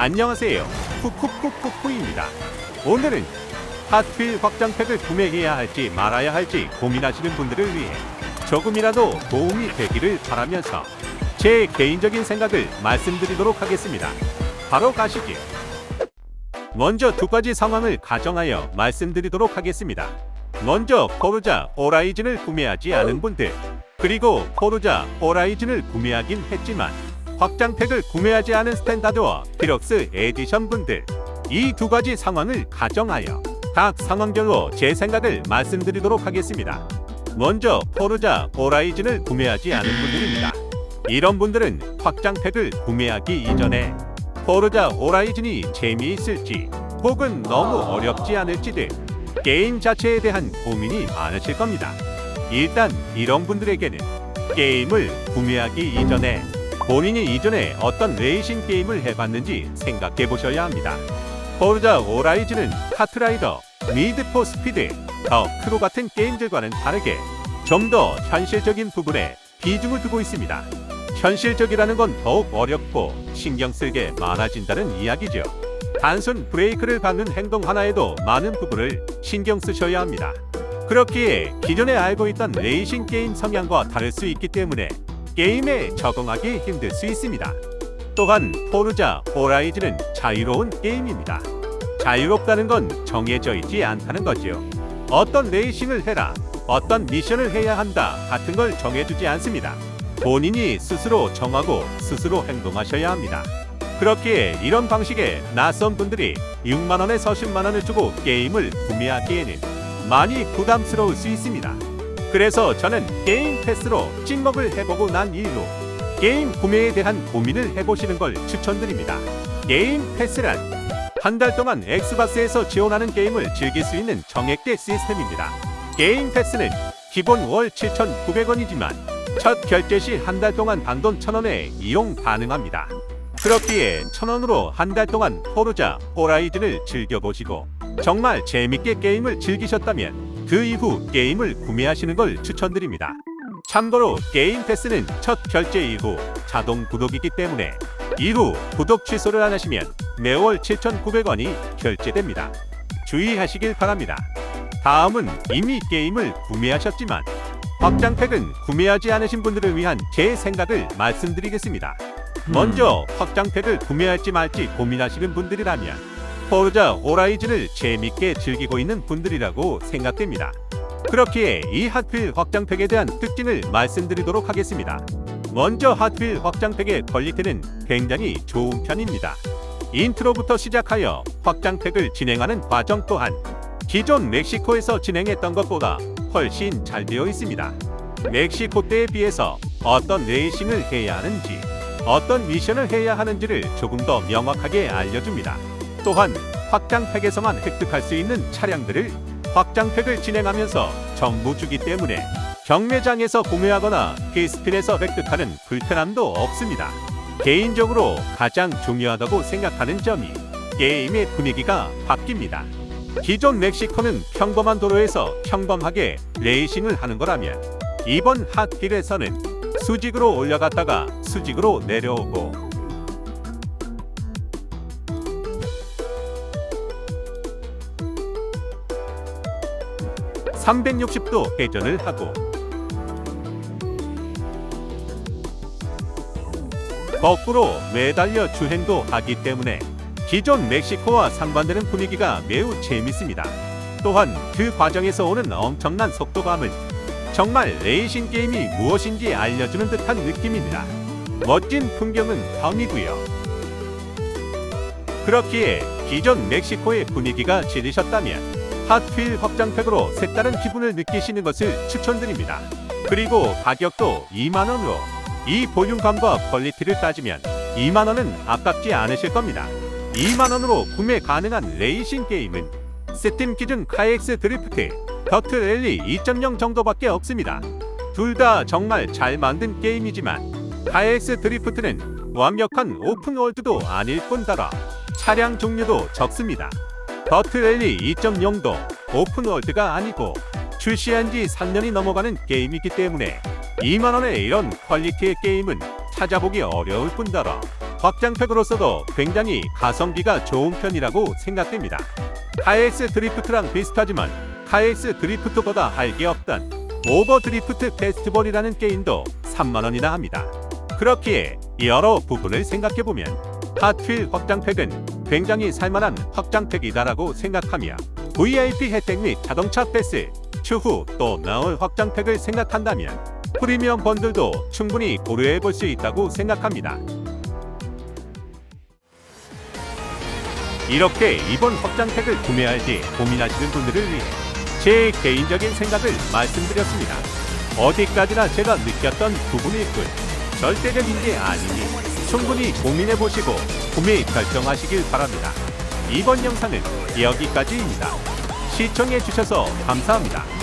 안녕하세요. 푸푸푸푸푸입니다. 오늘은 핫휠 확장팩을 구매해야 할지 말아야 할지 고민하시는 분들을 위해 조금이라도 도움이 되기를 바라면서 제 개인적인 생각을 말씀드리도록 하겠습니다. 바로 가시죠. 먼저 두 가지 상황을 가정하여 말씀드리도록 하겠습니다. 먼저 포르자 호라이즌을 구매하지 않은 분들, 그리고 포르자 호라이즌을 구매하긴 했지만 확장팩을 구매하지 않은 스탠다드와 디럭스 에디션 분들, 이 두 가지 상황을 가정하여 각 상황별로 제 생각을 말씀드리도록 하겠습니다. 먼저 포르자 호라이즌을 구매하지 않은 분들입니다. 이런 분들은 확장팩을 구매하기 이전에 포르자 호라이즌이 재미있을지 혹은 너무 어렵지 않을지 등 게임 자체에 대한 고민이 많으실 겁니다. 일단 이런 분들에게는 게임을 구매하기 이전에 본인이 이전에 어떤 레이싱 게임을 해봤는지 생각해 보셔야 합니다. 포르자 호라이즌은 카트라이더, 미드포 스피드, 더 크로 같은 게임들과는 다르게 좀 더 현실적인 부분에 비중을 두고 있습니다. 현실적이라는 건 더욱 어렵고 신경 쓰게 많아진다는 이야기죠. 단순 브레이크를 밟는 행동 하나에도 많은 부분을 신경 쓰셔야 합니다. 그렇기에 기존에 알고 있던 레이싱 게임 성향과 다를 수 있기 때문에 게임에 적응하기 힘들 수 있습니다. 또한 포르자 호라이즌은 자유로운 게임입니다. 자유롭다는 건 정해져 있지 않다는 거죠. 어떤 레이싱을 해라, 어떤 미션을 해야 한다 같은 걸 정해주지 않습니다. 본인이 스스로 정하고 스스로 행동하셔야 합니다. 그렇기에 이런 방식의 낯선 분들이 6만원에서 10만원을 주고 게임을 구매하기에는 많이 부담스러울 수 있습니다. 그래서 저는 게임 패스로 찍먹을 해보고 난 이후 게임 구매에 대한 고민을 해보시는 걸 추천드립니다. 게임 패스란 한 달 동안 엑스박스에서 지원하는 게임을 즐길 수 있는 정액대 시스템입니다. 게임 패스는 기본 월 7,900원이지만 첫 결제 시 한 달 동안 단돈 1,000원에 이용 가능합니다. 그렇기에 1,000원으로 한 달 동안 포르자 호라이즌을 즐겨보시고 정말 재밌게 게임을 즐기셨다면 그 이후 게임을 구매하시는 걸 추천드립니다. 참고로 게임 패스는 첫 결제 이후 자동 구독이기 때문에 이후 구독 취소를 안 하시면 매월 7,900원이 결제됩니다. 주의하시길 바랍니다. 다음은 이미 게임을 구매하셨지만 확장팩은 구매하지 않으신 분들을 위한 제 생각을 말씀드리겠습니다. 먼저 확장팩을 구매할지 말지 고민하시는 분들이라면 포르자 호라이즌을 재밌게 즐기고 있는 분들이라고 생각됩니다. 그렇기에 이 핫휠 확장팩에 대한 특징을 말씀드리도록 하겠습니다. 먼저 핫휠 확장팩의 퀄리티는 굉장히 좋은 편입니다. 인트로부터 시작하여 확장팩을 진행하는 과정 또한 기존 멕시코에서 진행했던 것보다 훨씬 잘 되어 있습니다. 멕시코 때에 비해서 어떤 레이싱을 해야 하는지, 어떤 미션을 해야 하는지를 조금 더 명확하게 알려줍니다. 또한 확장팩에서만 획득할 수 있는 차량들을 확장팩을 진행하면서 전부 주기 때문에 경매장에서 구매하거나 키스핀에서 획득하는 불편함도 없습니다. 개인적으로 가장 중요하다고 생각하는 점이 게임의 분위기가 바뀝니다. 기존 멕시코는 평범한 도로에서 평범하게 레이싱을 하는 거라면 이번 핫길에서는 수직으로 올라갔다가 수직으로 내려오고 360도 회전을 하고 거꾸로 매달려 주행도 하기 때문에 기존 멕시코와 상반되는 분위기가 매우 재밌습니다. 또한 그 과정에서 오는 엄청난 속도감은 정말 레이싱 게임이 무엇인지 알려주는 듯한 느낌입니다. 멋진 풍경은 다음이고요. 그렇기에 기존 멕시코의 분위기가 지르셨다면 핫휠 확장팩으로 색다른 기분을 느끼시는 것을 추천드립니다. 그리고 가격도 2만원으로 이 볼륨감과 퀄리티를 따지면 2만원은 아깝지 않으실 겁니다. 2만원으로 구매 가능한 레이싱 게임은 스팀 기준 카엑스 드리프트, 더트 랠리 2.0 정도밖에 없습니다. 둘 다 정말 잘 만든 게임이지만 카엑스 드리프트는 완벽한 오픈월드도 아닐 뿐더러 차량 종류도 적습니다. 더트 랠리 2.0도 오픈월드가 아니고 출시한 지 3년이 넘어가는 게임이기 때문에 2만원의 이런 퀄리티의 게임은 찾아보기 어려울 뿐더러 확장팩으로서도 굉장히 가성비가 좋은 편이라고 생각됩니다. 카엑스 드리프트랑 비슷하지만 카엑스 드리프트보다 할 게 없던 오버 드리프트 페스티벌이라는 게임도 3만원이나 합니다. 그렇기에 여러 부분을 생각해보면 핫휠 확장팩은 굉장히 살만한 확장팩이다라고 생각하며 VIP 혜택 및 자동차 패스, 추후 또 나올 확장팩을 생각한다면 프리미엄 번들도 충분히 고려해 볼 수 있다고 생각합니다. 이렇게 이번 확장팩을 구매할지 고민하시는 분들을 위해 제 개인적인 생각을 말씀드렸습니다. 어디까지나 제가 느꼈던 부분일 뿐 절대적인 게 아니니 충분히 고민해 보시고 구매 결정하시길 바랍니다. 이번 영상은 여기까지입니다. 시청해 주셔서 감사합니다.